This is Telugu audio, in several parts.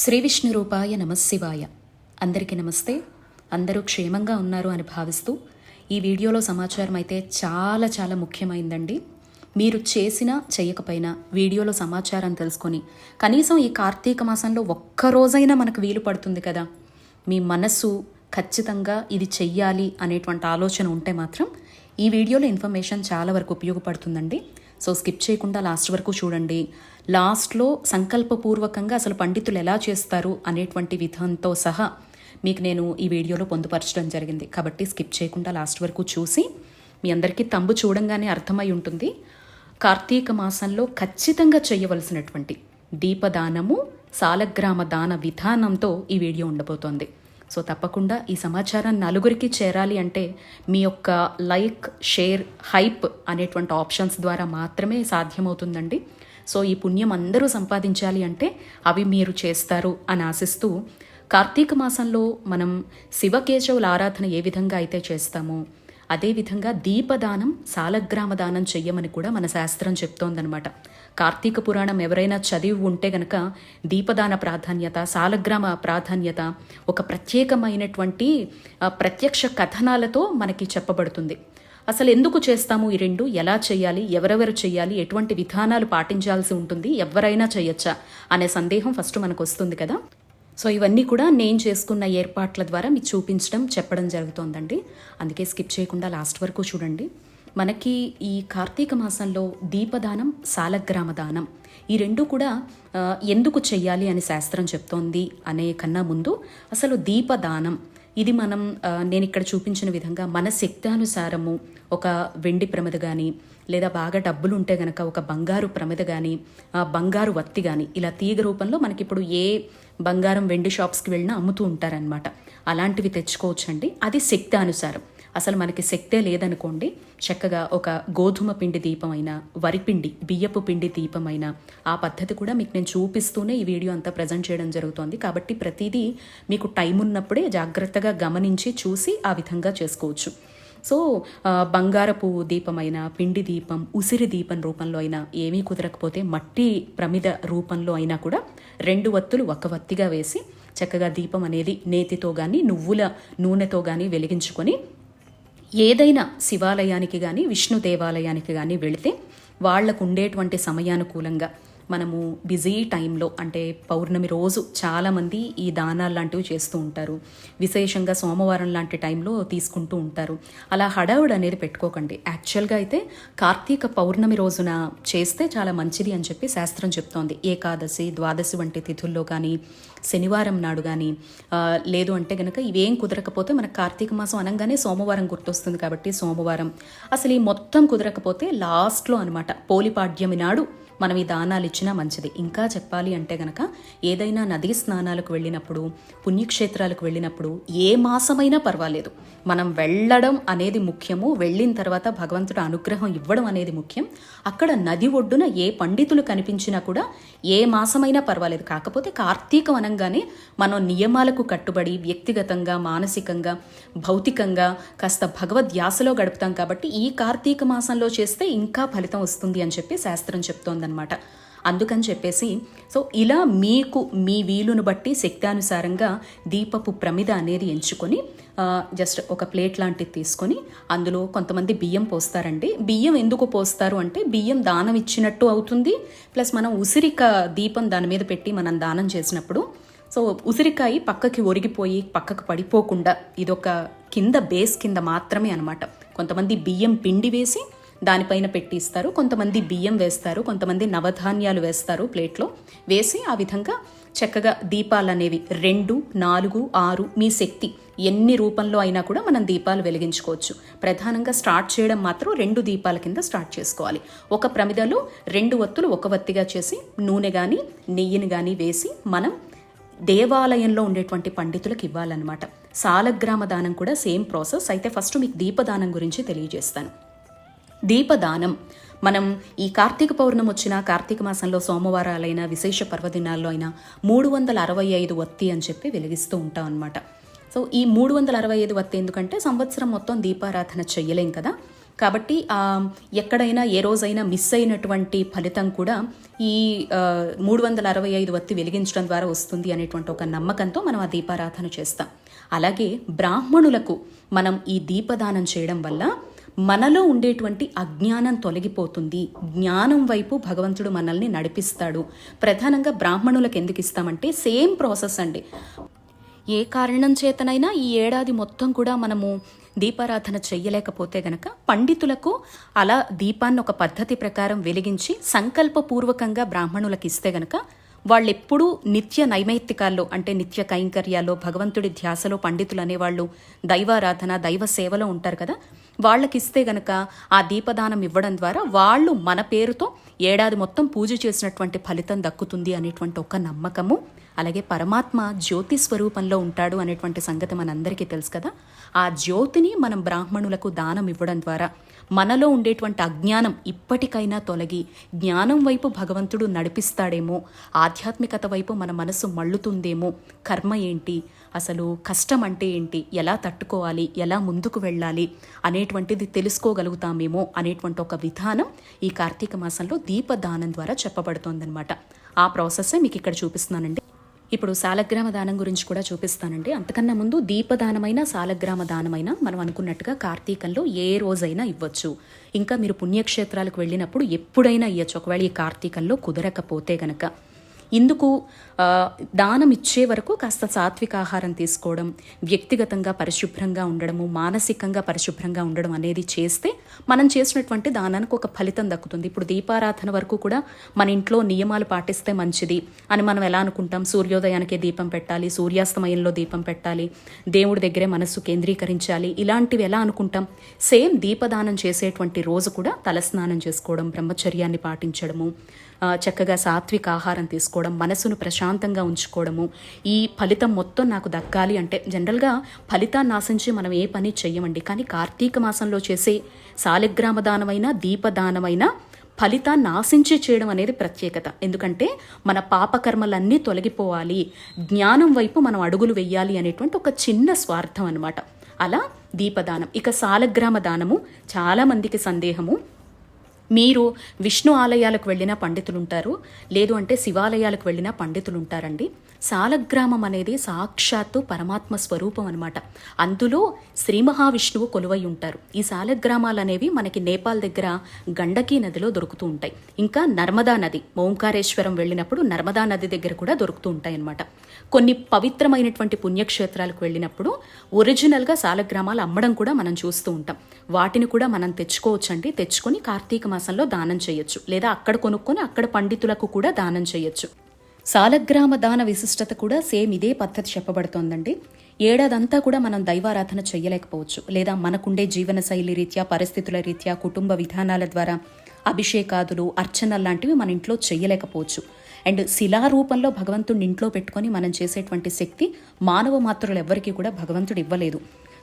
శ్రీ విష్ణు రూపాయ నమశివాయ. అందరికీ నమస్తే. అందరూ క్షేమంగా ఉన్నారు అని భావిస్తూ ఈ వీడియోలో సమాచారం అయితే చాలా చాలా ముఖ్యమైందండి. మీరు చేసినా చేయకపోయినా వీడియోలో సమాచారం తెలుసుకొని కనీసం ఈ కార్తీక మాసంలో ఒక్క రోజైనా మనకు వీలు పడుతుంది కదా. మీ మనస్సు ఖచ్చితంగా ఇది చెయ్యాలి అనేటువంటి ఆలోచన ఉంటే మాత్రం ఈ వీడియోలో ఇన్ఫర్మేషన్ చాలా వరకు ఉపయోగపడుతుందండి. సో స్కిప్ చేయకుండా లాస్ట్ వరకు చూడండి. లాస్ట్లో సంకల్పపూర్వకంగా అసలు పండితులు ఎలా చేస్తారు అనేటువంటి విధాంతో సహా మీకు నేను ఈ వీడియోలో పొందుపరచడం జరిగింది. కాబట్టి స్కిప్ చేయకుండా లాస్ట్ వరకు చూసి మీ అందరికీ తంబు చూడంగానే అర్థమై ఉంటుంది. కార్తీక మాసంలో ఖచ్చితంగా చేయవలసినటువంటి దీపదానము సాలగ్రామ దాన విధానంతో ఈ వీడియో ఉండబోతోంది. సో తప్పకుండా ఈ సమాచారం నలుగురికి చేరాలి అంటే మీ యొక్క లైక్ షేర్ హైప్ అనేటువంటి ఆప్షన్స్ ద్వారా మాత్రమే సాధ్యమవుతుందండి. సో ఈ పుణ్యం అందరూ సంపాదించాలి అంటే అవి మీరు చేస్తారు అని ఆశిస్తూ కార్తీక మాసంలో మనం శివకేశవుల ఆరాధన ఏ విధంగా అయితే చేస్తామో అదేవిధంగా దీపదానం సాలగ్రామ దానం చెయ్యమని కూడా మన శాస్త్రం చెప్తోందనమాట కార్తీక పురాణం ఎవరైనా చదివి ఉంటే గనక దీపదాన ప్రాధాన్యత సాలగ్రామ ప్రాధాన్యత ఒక ప్రత్యేకమైనటువంటి ప్రత్యక్ష కథనాలతో మనకి చెప్పబడుతుంది. అసలు ఎందుకు చేస్తాము ఈ రెండు? ఎలా చేయాలి? ఎవరెవరు చేయాలి? ఎటువంటి విధానాలు పాటించాల్సి ఉంటుంది? ఎవరైనా చేయొచ్చా? అనే సందేహం ఫస్ట్ మనకు వస్తుంది కదా. సో ఇవన్నీ కూడా నేను చేసుకున్న ఏర్పాట్ల ద్వారా మీకు చూపించడం చెప్పడం జరుగుతోందండి. అందుకే స్కిప్ చేయకుండా లాస్ట్ వరకు చూడండి. మనకి ఈ కార్తీక మాసంలో దీపదానం సాలగ్రామ దానం. ఈ రెండు కూడా ఎందుకు చెయ్యాలి అని శాస్త్రం చెప్తోంది అనే కన్నా ముందు అసలు దీపదానం ఇది మనం నేను ఇక్కడ చూపించిన విధంగా మన శక్తానుసారము ఒక వెండి ప్రమిద కానీ లేదా బాగా డబ్బులు ఉంటే గనక ఒక బంగారు ప్రమిద కానీ బంగారు వత్తి కానీ ఇలా తీగ రూపంలో మనకిప్పుడు ఏ బంగారం వెండి షాప్స్కి వెళ్ళినా అమ్ముతూ ఉంటారనమాట అలాంటివి తెచ్చుకోవచ్చండి. అది శక్తానుసారం. అసలు మనకి శక్తే లేదనుకోండి చక్కగా ఒక గోధుమ పిండి దీపమైన వరిపిండి బియ్యపు పిండి దీపమైన ఆ పద్ధతి కూడా మీకు నేను చూపిస్తూనే ఈ వీడియో అంతా ప్రజెంట్ చేయడం జరుగుతోంది. కాబట్టి ప్రతిదీ మీకు టైం ఉన్నప్పుడే జాగ్రత్తగా గమనించి చూసి ఆ విధంగా చేసుకోవచ్చు. సో బంగారపు దీపమైన పిండి దీపం ఉసిరి దీపం రూపంలో అయినా ఏమీ కుదరకపోతే మట్టి ప్రమిద రూపంలో అయినా కూడా రెండు వత్తులు ఒక వత్తిగా వేసి చక్కగా దీపం అనేది నేతితో కానీ నువ్వుల నూనెతో కానీ వెలిగించుకొని ఏదైనా శివాలయానికి కానీ విష్ణు దేవాలయానికి కానీ వెళితే వాళ్ళకు ఉండేటువంటి సమయానుకూలంగా మనము బిజీ టైంలో అంటే పౌర్ణమి రోజు చాలామంది ఈ దానాలు లాంటివి చేస్తూ ఉంటారు. విశేషంగా సోమవారం లాంటి టైంలో తీసుకుంటూ ఉంటారు. అలా హడావుడు అనేది పెట్టుకోకండి. యాక్చువల్గా అయితే కార్తీక పౌర్ణమి రోజున చేస్తే చాలా మంచిది అని చెప్పి శాస్త్రం చెప్తోంది. ఏకాదశి ద్వాదశి వంటి తిథుల్లో కానీ శనివారం నాడు కానీ లేదు అంటే గనక ఇవేం కుదరకపోతే మనకు కార్తీక మాసం అనగానే సోమవారం గుర్తొస్తుంది కాబట్టి సోమవారం. అసలు ఈ మొత్తం కుదరకపోతే లాస్ట్లో అనమాట పోలిపాడ్యమి నాడు మనం ఈ దానాలు ఇచ్చినా మంచిది. ఇంకా చెప్పాలి అంటే గనక ఏదైనా నదీ స్నానాలకు వెళ్ళినప్పుడు పుణ్యక్షేత్రాలకు వెళ్ళినప్పుడు ఏ మాసమైనా పర్వాలేదు. మనం వెళ్ళడం అనేది ముఖ్యము. వెళ్ళిన తర్వాత భగవంతుడు అనుగ్రహం ఇవ్వడం అనేది ముఖ్యం. అక్కడ నది ఒడ్డున ఏ పండితులు కనిపించినా కూడా ఏ మాసమైనా పర్వాలేదు. కాకపోతే కార్తీకం అనగానే మనం నియమాలకు కట్టుబడి వ్యక్తిగతంగా మానసికంగా భౌతికంగా కాస్త భగవద్యాసలో గడుపుతాం కాబట్టి ఈ కార్తీక మాసంలో చేస్తే ఇంకా ఫలితం వస్తుంది అని చెప్పి శాస్త్రం చెప్తోంది ఉంటుందన్నమాట. అందుకని చెప్పేసి సో ఇలా మీకు మీ వీలును బట్టి శక్తానుసారంగా దీపపు ప్రమిద అనేది ఎంచుకొని జస్ట్ ఒక ప్లేట్ లాంటిది తీసుకొని అందులో కొంతమంది బియ్యం పోస్తారండి. బియ్యం ఎందుకు పోస్తారు అంటే బియ్యం దానం ఇచ్చినట్టు అవుతుంది. ప్లస్ మనం ఉసిరిక దీపం దాని మీద పెట్టి మనం దానం చేసినప్పుడు సో ఉసిరికాయ పక్కకి ఒరిగిపోయి పక్కకు పడిపోకుండా ఇదొక కింద బేస్ కింద మాత్రమే అనమాట కొంతమంది బియ్యం పిండి వేసి దానిపైన పెట్టి ఇస్తారు కొంతమంది బియ్యం వేస్తారు. కొంతమంది నవధాన్యాలు వేస్తారు ప్లేట్లో. వేసి ఆ విధంగా చక్కగా దీపాలు అనేవి రెండు నాలుగు ఆరు మీ శక్తి ఎన్ని రూపంలో అయినా కూడా మనం దీపాలు వెలిగించుకోవచ్చు. ప్రధానంగా స్టార్ట్ చేయడం మాత్రం రెండు దీపాల కింద స్టార్ట్ చేసుకోవాలి. ఒక ప్రమిదలో రెండు ఒత్తులు ఒక వత్తిగా చేసి నూనె కానీ నెయ్యిని కానీ వేసి మనం దేవాలయంలో ఉండేటువంటి పండితులకు ఇవ్వాలన్నమాట. సాలగ్రామ దానం కూడా సేమ్ ప్రాసెస్. అయితే ఫస్ట్ మీకు దీపదానం గురించి తెలియజేస్తాను. దీపదానం. మనం ఈ కార్తీక పౌర్ణమి వచ్చిన కార్తీక మాసంలో సోమవారాలైన విశేష పర్వదినాల్లో అయినా మూడు వందల అరవై ఐదు వత్తి అని చెప్పి వెలిగిస్తూ ఉంటాం అనమాట సో ఈ మూడు వందల అరవై ఐదు వత్తి ఎందుకంటే సంవత్సరం మొత్తం దీపారాధన చెయ్యలేం కదా. కాబట్టి ఎక్కడైనా ఏ రోజైనా మిస్ అయినటువంటి ఫలితం కూడా ఈ మూడు వందల అరవై ఐదు వత్తి వెలిగించడం ద్వారా వస్తుంది అనేటువంటి ఒక నమ్మకంతో మనం ఆ దీపారాధన చేస్తాం. అలాగే బ్రాహ్మణులకు మనం ఈ దీపదానం చేయడం వల్ల మనలో ఉండేటువంటి అజ్ఞానం తొలగిపోతుంది. జ్ఞానం వైపు భగవంతుడు మనల్ని నడిపిస్తాడు. ప్రధానంగా బ్రాహ్మణులకు ఎందుకు ఇస్తామంటే సేమ్ ప్రాసెస్ అండి. ఏ కారణం చేతనైనా ఈ ఏడాది మొత్తం కూడా మనము దీపారాధన చెయ్యలేకపోతే గనక పండితులకు అలా దీపాన్ని ఒక పద్ధతి ప్రకారం వెలిగించి సంకల్పపూర్వకంగా బ్రాహ్మణులకు ఇస్తే గనక వాళ్ళెప్పుడూ నిత్య నైమైత్తికాల్లో అంటే నిత్య కైంకర్యాల్లో భగవంతుడి ధ్యాసలో పండితులు అనేవాళ్ళు దైవారాధన దైవ సేవలో ఉంటారు కదా. వాళ్ళకి ఇస్తే గనక ఆ దీపదానం ఇవ్వడం ద్వారా వాళ్ళు మన పేరుతో ఏడాది మొత్తం పూజ చేసినటువంటి ఫలితం దక్కుతుంది అనేటువంటి ఒక నమ్మకము. అలాగే పరమాత్మ జ్యోతి స్వరూపంలో ఉంటాడు అనేటువంటి సంగతి మనందరికీ తెలుసు కదా. ఆ జ్యోతిని మనం బ్రాహ్మణులకు దానం ఇవ్వడం ద్వారా మనలో ఉండేటువంటి అజ్ఞానం ఇప్పటికైనా తొలగి జ్ఞానం వైపు భగవంతుడు నడిపిస్తాడేమో ఆధ్యాత్మికత వైపు మన మనసు మళ్ళుతుందేమో కర్మ ఏంటి అసలు కష్టం అంటే ఏంటి ఎలా తట్టుకోవాలి ఎలా ముందుకు వెళ్ళాలి అనేటువంటిది తెలుసుకోగలుగుతామేమో అనేటువంటి ఒక విధానం ఈ కార్తీక మాసంలో దీపదానం ద్వారా చెప్పబడుతోందనమాట ఆ ప్రాసెస్సే మీకు ఇక్కడ చూపిస్తున్నానండి. ఇప్పుడు సాలగ్రామ దానం గురించి కూడా చూపిస్తానండి. అంతకన్నా ముందు దీపదానమైన సాలగ్రామ దానమైన మనం అనుకున్నట్టుగా కార్తీకంలో ఏ రోజైనా ఇవ్వచ్చు. ఇంకా మీరు పుణ్యక్షేత్రాలకు వెళ్ళినప్పుడు ఎప్పుడైనా ఇవ్వచ్చు ఒకవేళ ఈ కార్తీకంలో కుదరకపోతే గనక. ఇందుకు దానం ఇచ్చే వరకు కాస్త సాత్విక ఆహారం తీసుకోవడం వ్యక్తిగతంగా పరిశుభ్రంగా ఉండడము మానసికంగా పరిశుభ్రంగా ఉండడం అనేది చేస్తే మనం చేసినటువంటి దానానికి ఒక ఫలితం దక్కుతుంది. ఇప్పుడు దీపారాధన వరకు కూడా మన ఇంట్లో నియమాలు పాటిస్తే మంచిది అని మనం ఎలా అనుకుంటాం? సూర్యోదయానికే దీపం పెట్టాలి సూర్యాస్తమయంలో దీపం పెట్టాలి దేవుడి దగ్గరే మనస్సు కేంద్రీకరించాలి ఇలాంటివి ఎలా అనుకుంటాం? సేమ్ దీపదానం చేసేటువంటి రోజు కూడా తలస్నానం చేసుకోవడం బ్రహ్మచర్యాన్ని పాటించడము చక్కగా సాత్విక ఆహారం తీసుకోవడం మనసును ప్రశాంతంగా ఉంచుకోవడము ఈ ఫలితం మొత్తం నాకు దక్కాలి అంటే జనరల్గా ఫలితాన్ని ఆశించి మనం ఏ పని చెయ్యమండి. కానీ కార్తీక మాసంలో చేసే సాలిగ్రామ దానమైన దీపదానమైన ఫలితాన్ని ఆశించి చేయడం అనేది ప్రత్యేకత. ఎందుకంటే మన పాపకర్మలన్నీ తొలగిపోవాలి. జ్ఞానం వైపు మనం అడుగులు వెయ్యాలి అనేటువంటి ఒక చిన్న స్వార్థం అనమాట అలా దీపదానం. ఇక సాలగ్రామ దానము చాలా మందికి సందేహము. మీరు విష్ణు ఆలయాలకు వెళ్ళిన పండితులు ఉంటారు లేదు అంటే శివాలయాలకు వెళ్ళిన పండితులు ఉంటారండి సాలగ్రామం అనేది సాక్షాత్తు పరమాత్మ స్వరూపం అనమాట అందులో శ్రీ మహావిష్ణువు కొలువై ఉంటారు ఈ సాలగ్రామాలు అనేవి మనకి నేపాల్ దగ్గర గండకీ నదిలో దొరుకుతూ ఉంటాయి. ఇంకా నర్మదా నది ఓంకారేశ్వరం వెళ్ళినప్పుడు నర్మదా నది దగ్గర కూడా దొరుకుతూ ఉంటాయి అనమాట కొన్ని పవిత్రమైనటువంటి పుణ్యక్షేత్రాలకు వెళ్ళినప్పుడు ఒరిజినల్గా సాలగ్రామాలు అమ్మడం కూడా మనం చూస్తూ ఉంటాం. వాటిని కూడా మనం తెచ్చుకోవచ్చండి. తెచ్చుకొని కార్తీక మాసంలో దానం చేయొచ్చు. లేదా అక్కడ కొనుక్కొని అక్కడ పండితులకు కూడా దానం చేయొచ్చు. సాలగ్రామ దాన విశిష్టత కూడా సేమ్ ఇదే పద్ధతి చెప్పబడుతోందండి. ఏడాదంతా కూడా మనం దైవారాధన చేయలేకపోవచ్చు. లేదా మనకుండే జీవన శైలి రీత్యా పరిస్థితుల రీత్యా కుటుంబ విధానాల ద్వారా అభిషేకాదులు అర్చనలు లాంటివి మన ఇంట్లో చేయలేకపోవచ్చు. అండ్ శిలా రూపంలో భగవంతుడిని ఇంట్లో పెట్టుకొని మనం చేసేటువంటి శక్తి మానవ మాత్రులు ఎవ్వరికీ కూడా భగవంతుడు ఇవ్వలేదు.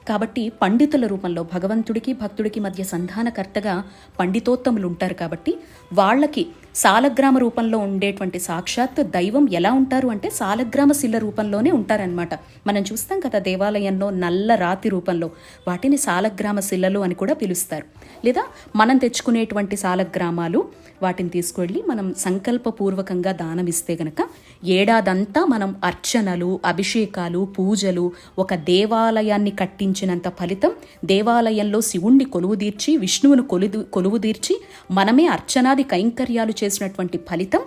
కాబట్టి పండితుల రూపంలో భగవంతుడికి భక్తుడికి మధ్య సంధానకర్తగా పండితోత్తములు ఉంటారు కాబట్టి వాళ్ళకి సాలగ్రామ రూపంలో ఉండేటువంటి సాక్షాత్ దైవం ఎలా ఉంటారు అంటే సాలగ్రామ శిల రూపంలోనే ఉంటారనమాట మనం చూస్తాం కదా దేవాలయంలో నల్ల రాతి రూపంలో వాటిని సాలగ్రామ శిలలు అని కూడా పిలుస్తారు. లేదా మనం తెచ్చుకునేటువంటి సాలగ్రామాలు వాటిని తీసుకువెళ్ళి మనం సంకల్పపూర్వకంగా దానం ఇస్తే గనక ఏడాదంతా మనం అర్చనలు అభిషేకాలు పూజలు ఒక దేవాలయాన్ని కట్టించినంత ఫలితం దేవాలయంలో శివుణ్ణి కొలువుదీర్చి విష్ణువును కొలుదు కొలువుదీర్చి మనమే అర్చనాది కైంకర్యాలు చేసినటువంటి ఫలితం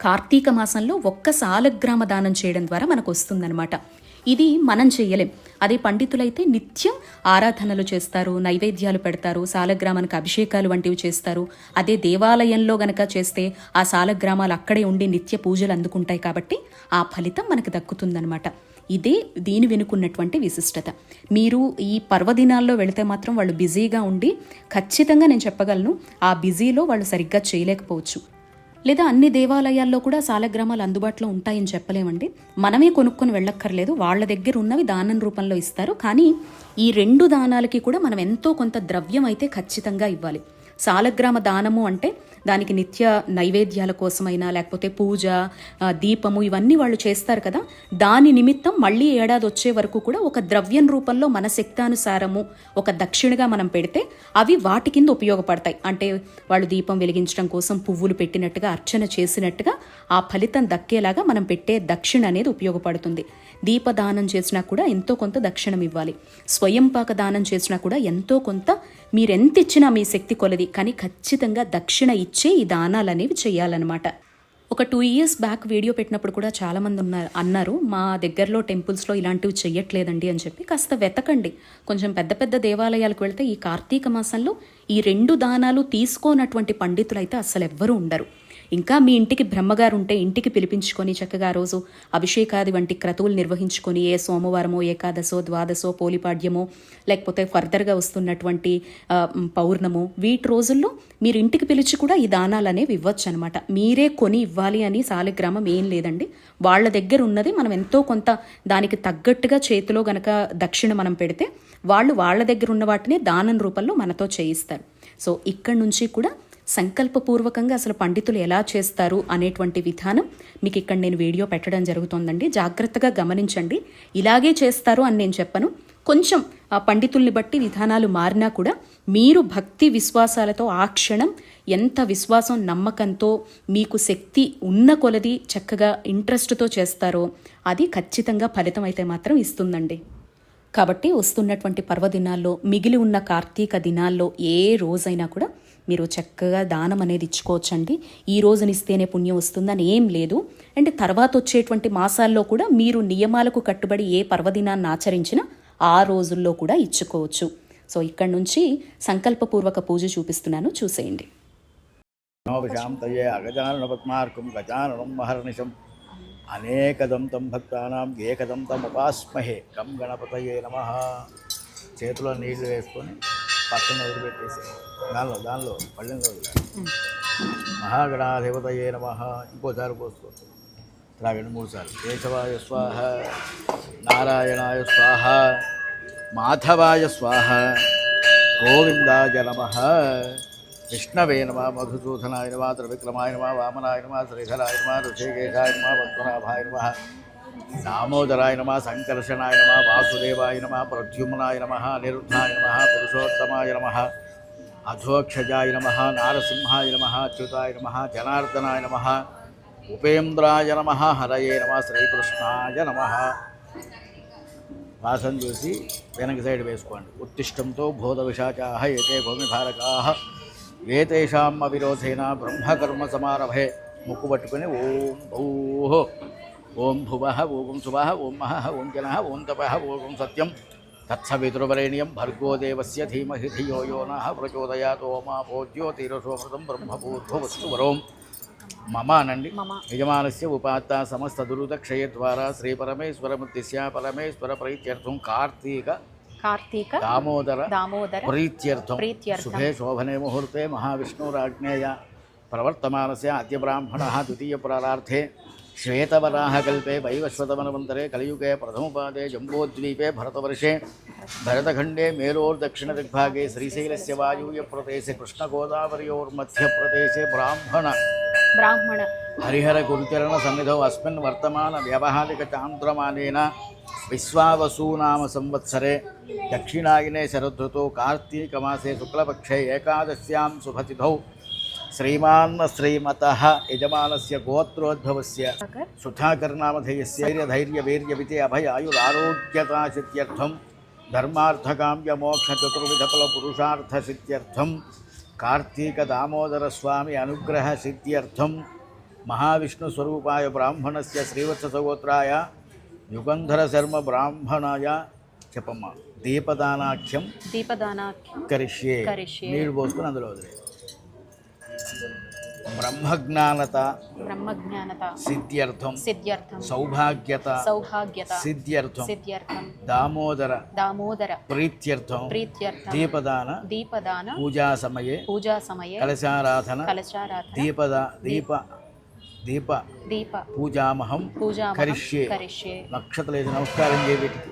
కార్తీక మాసంలో ఒక్క సాలగ్రామ దానం చేయడం ద్వారా మనకు వస్తుందన్నమాట. ఇది మనం చేయలేం. అదే పండితులైతే నిత్యం ఆరాధనలు చేస్తారు నైవేద్యాలు పెడతారు సాలగ్రామానికి అభిషేకాలు వంటివి చేస్తారు. అదే దేవాలయంలో గనక చేస్తే ఆ సాలగ్రామాలు అక్కడే ఉండి నిత్య పూజలు అందుకుంటాయి కాబట్టి ఆ ఫలితం మనకు దక్కుతుందనమాట ఇదే దీని వెనుకున్నటువంటి విశిష్టత. మీరు ఈ పర్వదినాల్లో వెళితే మాత్రం వాళ్ళు బిజీగా ఉండి ఖచ్చితంగా నేను చెప్పగలను ఆ బిజీలో వాళ్ళు సరిగ్గా చేయలేకపోవచ్చు. లేదా అన్ని దేవాలయాల్లో కూడా సాలగ్రామాలు అందుబాటులో ఉంటాయని చెప్పలేమండి. మనమే కొనుక్కొని వెళ్ళక్కర్లేదు. వాళ్ళ దగ్గర ఉన్నవి దానం రూపంలో ఇస్తారు. కానీ ఈ రెండు దానాలకి కూడా మనం ఎంతో కొంత ద్రవ్యం అయితే ఖచ్చితంగా ఇవ్వాలి. సాలగ్రామ దానము అంటే దానికి నిత్య నైవేద్యాల కోసమైనా లేకపోతే పూజ దీపము ఇవన్నీ వాళ్ళు చేస్తారు కదా. దాని నిమిత్తం మళ్ళీ ఏడాది వచ్చే వరకు కూడా ఒక ద్రవ్యం రూపంలో మన శక్తానుసారము ఒక దక్షిణగా మనం పెడితే అవి వాటి కింద ఉపయోగపడతాయి. అంటే వాళ్ళు దీపం వెలిగించడం కోసం పువ్వులు పెట్టినట్టుగా అర్చన చేసినట్టుగా ఆ ఫలితం దక్కేలాగా మనం పెట్టే దక్షిణ అనేది ఉపయోగపడుతుంది. దీపదానం చేసినా కూడా ఎంతో కొంత దక్షిణం ఇవ్వాలి. స్వయం పాక దానం చేసినా కూడా ఎంతో కొంత మీరెంత ఇచ్చినా మీ శక్తి కొలది. కానీ ఖచ్చితంగా దక్షిణ ఇచ్చే ఈ దానాలు అనేవి చేయాలన్నమాట. ఒక టూ ఇయర్స్ బ్యాక్ వీడియో పెట్టినప్పుడు కూడా చాలామంది ఉన్నారు అన్నారు మా దగ్గరలో టెంపుల్స్లో ఇలాంటివి చెయ్యట్లేదండి అని చెప్పి. కాస్త వెతకండి. కొంచెం పెద్ద పెద్ద దేవాలయాలకు వెళ్తే ఈ కార్తీక మాసంలో ఈ రెండు దానాలు తీసుకోనటువంటి పండితులైతే అసలు ఎవ్వరూ ఉండరు. ఇంకా మీ ఇంటికి బ్రహ్మగారు ఉంటే ఇంటికి పిలిపించుకొని చక్కగా రోజు అభిషేకాది వంటి క్రతువులు నిర్వహించుకొని ఏ సోమవారమో ఏకాదశో ద్వాదశో పోలిపాడ్యమో లేకపోతే ఫర్దర్గా వస్తున్నటువంటి పౌర్ణము పౌర్ణమో వీటి రోజుల్లో మీరు ఇంటికి పిలిచి కూడా ఈ దానాలు అనేవి ఇవ్వచ్చు అనమాట మీరే కొని ఇవ్వాలి అని సాలిగ్రామం ఏం లేదండి. వాళ్ళ దగ్గర ఉన్నది మనం ఎంతో కొంత దానికి తగ్గట్టుగా చేతిలో గనక దక్షిణ మనం పెడితే వాళ్ళు వాళ్ళ దగ్గర ఉన్న వాటిని దానం రూపంలో మనతో చేయిస్తారు. సో ఇక్కడి నుంచి కూడా సంకల్పపూర్వకంగా అసలు పండితులు ఎలా చేస్తారు అనేటువంటి విధానం మీకు ఇక్కడ నేను వీడియో పెట్టడం జరుగుతోందండి. జాగ్రత్తగా గమనించండి. ఇలాగే చేస్తారు అని నేను చెప్పను. కొంచెం ఆ పండితుల్ని బట్టి విధానాలు మారినా కూడా మీరు భక్తి విశ్వాసాలతో ఆ క్షణం ఎంత విశ్వాసం నమ్మకంతో మీకు శక్తి ఉన్న కొలది చక్కగా ఇంట్రెస్ట్తో చేస్తారో అది ఖచ్చితంగా ఫలితం అయితే మాత్రం ఇస్తుందండి. కాబట్టి వస్తున్నటువంటి పర్వదినాల్లో మిగిలి ఉన్న కార్తీక దినాల్లో ఏ రోజైనా కూడా మీరు చక్కగా దానం అనేది ఇచ్చుకోవచ్చండి. ఈ రోజునిస్తేనే పుణ్యం వస్తుందని ఏం లేదు. అండ్ తర్వాత వచ్చేటువంటి మాసాల్లో కూడా మీరు నియమాలకు కట్టుబడి ఏ పర్వదినాన్ని ఆచరించినా ఆ రోజుల్లో కూడా ఇచ్చుకోవచ్చు. సో ఇక్కడ నుంచి సంకల్పపూర్వక పూజ చూపిస్తున్నాను. చూసేయండి. అనేకదంతం అనేకదం తం భక్తానాం ఏకదంతం ఉపాస్మహే. గం గణపతయే నమ. చేతిలో నీళ్ళు వేసుకొని పక్కన వదిలిపెట్టేసి దానిలో దానిలో పళ్ళెంలో మహాగణాధిపతయే నమ. ఇంకోసారి పోసుకోవచ్చు త్రాగండి మూడుసార్లు కేశవాయ స్వాహ నారాయణాయ స్వాహ మాధవాయ స్వాహ గోవిందాయ నమ. విష్ణవే నమ మధుసూదనాయ నమ త్రివిక్రమాయ నమ వామనాయ నమ శ్రీధరాయ నమ ఋషికేశాయ నమ పద్మనాభాయ నమ దామోదరాయ నమ సంకర్షణాయ నమ వాసుదేవాయ నమ ప్రద్యుమ్నాయ నమ నిరుద్ధాయ నమ పురుషోత్తమాయ నమ అధోక్షజాయ నమ నారసింహాయ నమ అచ్యుతాయ నమ జనార్దనాయ నమ ఉపేంద్రాయ నమ హరయే నమ శ్రీకృష్ణాయ నమ. వాసం చూసి వెనక సైడ్ వేసుకోండి. ఉత్తిష్టంతో భూత విషాచాహ ఏతే భూమిధారకా ఏతేషాం అవిరోధేన బ్రహ్మకర్మ సమారభే. ముక్కు పట్టుకుని ఓం భూహో ఓం భువ ఓం శుభ ఓం మహ ఓం జన ఓం తప ఓం సత్యం. తత్సవితుర్వరేణ్యం భర్గో దేవస్య ధీమహి ధియో యో నః ప్రచోదయాత్ ఓమాపో జ్యోతిరసోమృతం బ్రహ్మభూర్భువస్తు వరోం మమ అనండి యజమానస్య ఉపాత్త సమస్త దురుదక్షయ ద్వారా శ్రీ పరమేశ్వరముద్దిశ్య పరమేశ్వర ప్రీత్యర్థం కార్తీక కార్తీక దామోదర దామోదర ప్రీత్యర్థం ప్రీత్యర్థం. శుభే శోభనే ముహూర్తే మహావిష్ణురాజ్ఞేయ ప్రవర్తమానస్య అద్య బ్రాహ్మణ ద్వితీయ ప్రారార్థే श्वेतवराहकल्पे वैवस्वतमनवन्तरे कलियुगे प्रथमपादे जम्बोद्वीपे भरतवर्षे भरतखण्डे मेलोर्दक्षिणदिग्भागे श्रीशैलस्य वायुव्यप्रदेशे कृष्णगोदावरयोर्मध्यप्रदेशे ब्राह्मण। ब्राह्मण। हरिहरगुरुचरणसन्निधौ अस्मिन् वर्तमानव्यावहारिकचान्द्रमानेन विश्वावसूनाम संवत्सरे दक्षिणायिने शरदृतौ कार्तीकमासे शुक्लपक्षे एकादश्यां शुभतिथौ శ్రీమాన్న శ్రీమత యజమానస్య గోత్రోద్భవస్య సుధాకర్నామధేయస్య ధైర్య వీర్య విజయ అభయ ఆయురారోగ్యతాసిత్యర్థం ధర్మార్థకామ్య మోక్ష చతుర్విధ ఫల పురుషార్థ సిద్ధ్యర్థం కార్తీక దామోదర స్వామి అనుగ్రహ సిద్ధ్యర్థం మహావిష్ణు స్వరూపాయ బ్రాహ్మణస్య శ్రీవత్స సగోత్రాయ యుగంధర శర్మ బ్రాహ్మణాయ చెప్పమ్మ దీపదానాఖ్యం దీపదానాఖ్యం కరిష్యే. నీళ్ళు పోసుకుని అందులో వదిలే బ్రహ్మజ్ఞానత బ్రహ్మజ్ఞానత సిద్ధ్యర్థం సిద్ధ్యర్థం సౌభాగ్యత సౌభాగ్యత సిద్ధ్యర్థం సిద్ధ్యర్థం దామోదర దామోదర ప్రీత్యర్థం ప్రీత్యర్థం దీపదాన దీపదాన పూజా సమయే పూజా సమయే కలశారాధన కలశారాధన దీపద దీప దీప దీప పూజామహం పూజా కరిష్యే. కరిష్యే. నక్షత్రలేదు నమస్కారం చేయ వీటికి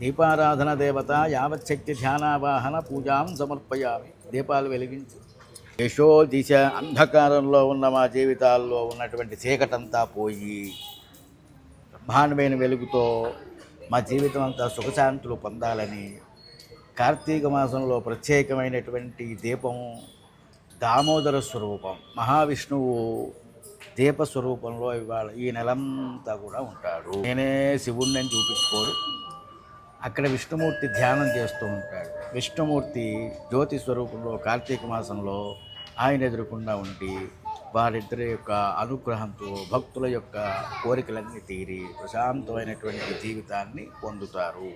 దీపారాధన దేవత యావచ్చక్తి ధ్యానావాహన పూజాం సమర్పయామి. దీపాలు వెలిగించి. యశో దిశ అంధకారంలో ఉన్న మా జీవితాల్లో ఉన్నటువంటి చీకటంతా పోయి బ్రహ్మాండమైన వెలుగుతో మా జీవితం అంతా సుఖశాంతులు పొందాలని కార్తీక మాసంలో ప్రత్యేకమైనటువంటి దీపం దామోదర స్వరూపం మహావిష్ణువు దీప స్వరూపంలో ఇవాళ ఈ నెలంతా కూడా ఉంటాడు. నేనే శివుణ్ణి అని చూపించుకోడు అక్కడ విష్ణుమూర్తి ధ్యానం చేస్తూ ఉంటాడు. విష్ణుమూర్తి జ్యోతి స్వరూపంలో కార్తీక మాసంలో ఆయన ఎదురుకుండా ఉండి వారిద్దరి యొక్క అనుగ్రహంతో భక్తుల యొక్క కోరికలన్నీ తీరి ప్రశాంతమైనటువంటి జీవితాన్ని పొందుతారు.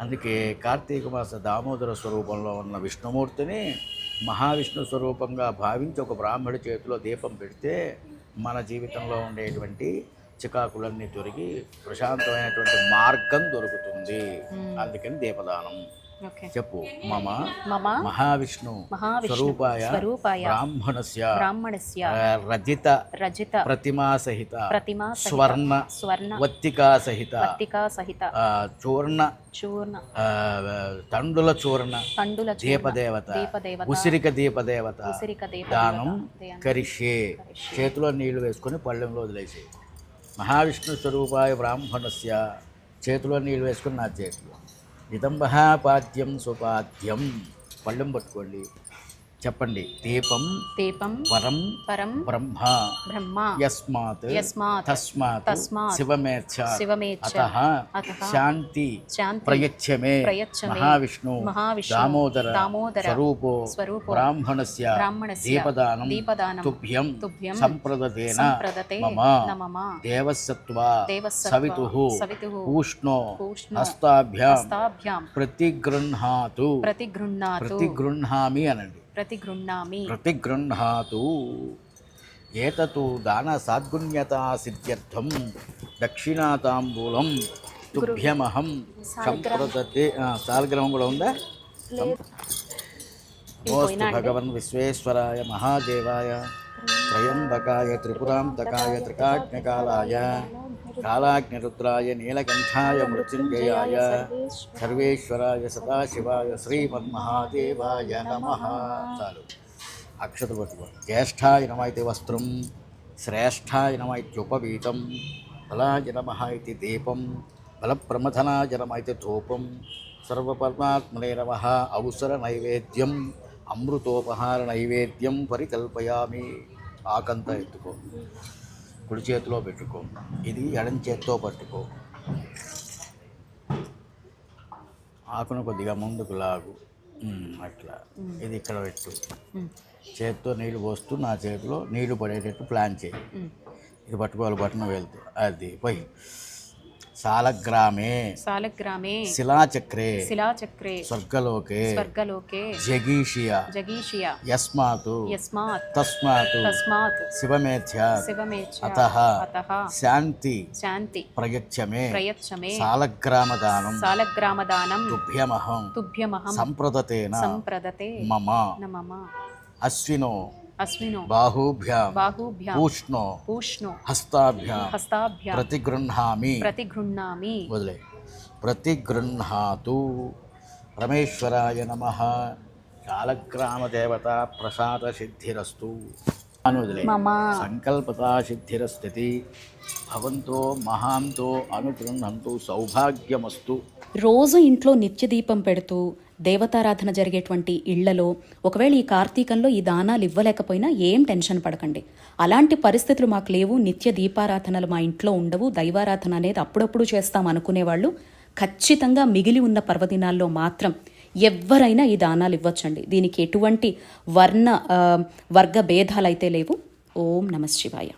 అందుకే కార్తీక మాస దామోదర స్వరూపంలో ఉన్న విష్ణుమూర్తిని మహావిష్ణు స్వరూపంగా భావించి ఒక బ్రాహ్మడి చేతిలో దీపం పెడితే మన జీవితంలో ఉండేటువంటి చికాకులన్నీ తొలగి ప్రశాంతమైనటువంటి మార్గం దొరుకుతుంది. అందుకని దీపదానం. చెప్పు. మమ. మమ. మహావిష్ణు. స్వరూపాయ. స్వరూపాయ. బ్రాహ్మణస్య. బ్రాహ్మణస్య. రజిత. రజిత. ప్రతిమా సహిత ప్రతిమా స్వర్ణ. స్వర్ణ. వత్తికా సహిత పత్తికా సహిత చూర్ణ. చూర్ణ తండుల చూర్ణ. చూర్ణ. దీపదేవత. దీపదేవత. ఉసిరిక దీపదేవత. ఉసిరిక దీప దానం. కరిష్యే. చేతిలో నీళ్ళు వేసుకొని పళ్ళెంలో వదిలేసి. మహావిష్ణు స్వరూపాయ బ్రాహ్మణస్య. చేతిలో నీళ్ళు వేసుకొని నా చేతిలో. విదంబహాపాద్యం పాద్యం సుపాద్యం. పళ్ళెం పట్టుకోండి. చెప్పండి. దీపం దీపం వరం పరం బ్రహ్మ బ్రహ్మ యస్మాత్ యస్మాత్ తస్మాత్ తస్మాత్ శివమేచ్ఛ శివమేచ్ఛ అతః అతః శాంతి శాంతి ప్రయచ్చమే ప్రయచ్చ మే మహావిష్ణు మహావిష్ణు దామోదర దామోదర స్వరూపో స్వరూపో బ్రాహ్మణస్య బ్రాహ్మణస్య దీపదానం దీపదానం తుభ్యం తుభ్యం సంప్రదతేన సంప్రదతే మమ నమమ దేవసత్వ దేవసత్వ సవితుః సవితుః పూష్ణో పూష్ణో హస్తాభ్యాం హస్తాభ్యాం ప్రతిగృహ్ణాతు ప్రతిగృహ్ణాతు ప్రతిగృహ్ణామి అనండి. ప్రతిగృహ్ణామి. ప్రతిగృహ్ణాతు. ఏతతు దాన సాద్గుణ్యత సిద్ధ్యర్థం దక్షిణాతాంబూలం తుభ్యమహం సంప్రదతే. ఆ, సాలగ్రామం కూడా ఉందా? భగవన్ విశ్వేశ్వరాయ మహాదేవాయ. త్రయంబకాయ త్రిపురాంతకాయ త్రికాజ్ఞకాలాయ కాలాగ్నిరుద్రాయ నీలకంఠాయ మృత్యుంజయాయ సర్వేశ్వరాయ సదాశివాయ శ్రీమన్మహాదేవాయ నమ చాలు అక్షత జ్యేష్ఠాయ నమ ఇది వస్త్రం శ్రేష్ఠాయ నమ ఇత్యుపవీతం బలాయ నమ ఇది దీపం బలప్రమథనాయ నమ ఇది ధూపం సర్వపరమాత్మనే నమ అవసర నైవేద్యం అమృతోపహార నైవేద్యం పరికల్పయామి. ఆకంత ఎత్తుకో. కుడి చేతిలో పెట్టుకో. ఇది ఎడం చేత్తో పట్టుకో. ఆకును కొద్దిగా ముందుకు లాగు. అట్లా. ఇది ఇక్కడ పెట్టు. చేత్తో నీళ్ళు పోస్తూ నా చేతిలో నీళ్ళు పడేటట్టు ప్లాన్ చేయి. ఇది పట్టుకోవాలి బట్టను వెళ్తూ. అది పోయి. సాలగ్రామే. సాలగ్రామే. శిలాచక్రే. శిలాచక్రే. స్వర్గలోకే. స్వర్గలోకే. జగీషియా. జగీషియా. యస్మాతు. యస్మాత్. తస్మాతు. తస్మాత్. శివమేధ్యా. శివమేచ్ఛ అతః. అతః. శాంతి. శాంతి. ప్రయచ్చమే ప్రయచ్చమే సాలగ్రామదానం. సాలగ్రామదానం. తుభ్యమహం. తుభ్యమహం. సంప్రదతేన. సంప్రదతే. మమ. నమమ. అశ్వినో. అస్మినో బాహూభ్యాం. బాహుభ్యాం. పూష్ణో. పూష్ణో. హస్తాభ్యాం. హస్తాభ్యాం. ప్రతిగృహ్ణామి. ప్రతిగృహ్ణామి. వదిలే. ప్రతిగృహ్ణాతు. రమేశ్వరాయ నమ. కాలగ్రామదేవత ప్రసాద సిద్ధిరస్తు సంకల్పత సిద్ధిరస్థితి భవంతో మహాంతో అనుగృహంతు సౌభాగ్యమస్తు. రోజు ఇంట్లో నిత్య దీపం పెడుతూ దేవతారాధన జరిగేటువంటి ఇళ్ళలో ఒకవేళ ఈ కార్తీకంలో ఈ దానాలు ఇవ్వలేకపోయినా ఏం టెన్షన్ పడకండి. అలాంటి పరిస్థితులు మాకు లేవు. నిత్య దీపారాధనలు మా ఇంట్లో ఉండవు. దైవారాధన అనేది అప్పుడప్పుడు చేస్తాం అనుకునేవాళ్ళు. ఖచ్చితంగా మిగిలి ఉన్న పర్వదినాల్లో మాత్రం ఎవ్వరైనా ఈ దానాలు ఇవ్వచ్చండి. దీనికి ఎటువంటి వర్ణ వర్గ వర్గ భేదాలైతే లేవు. ఓం నమ శివాయ.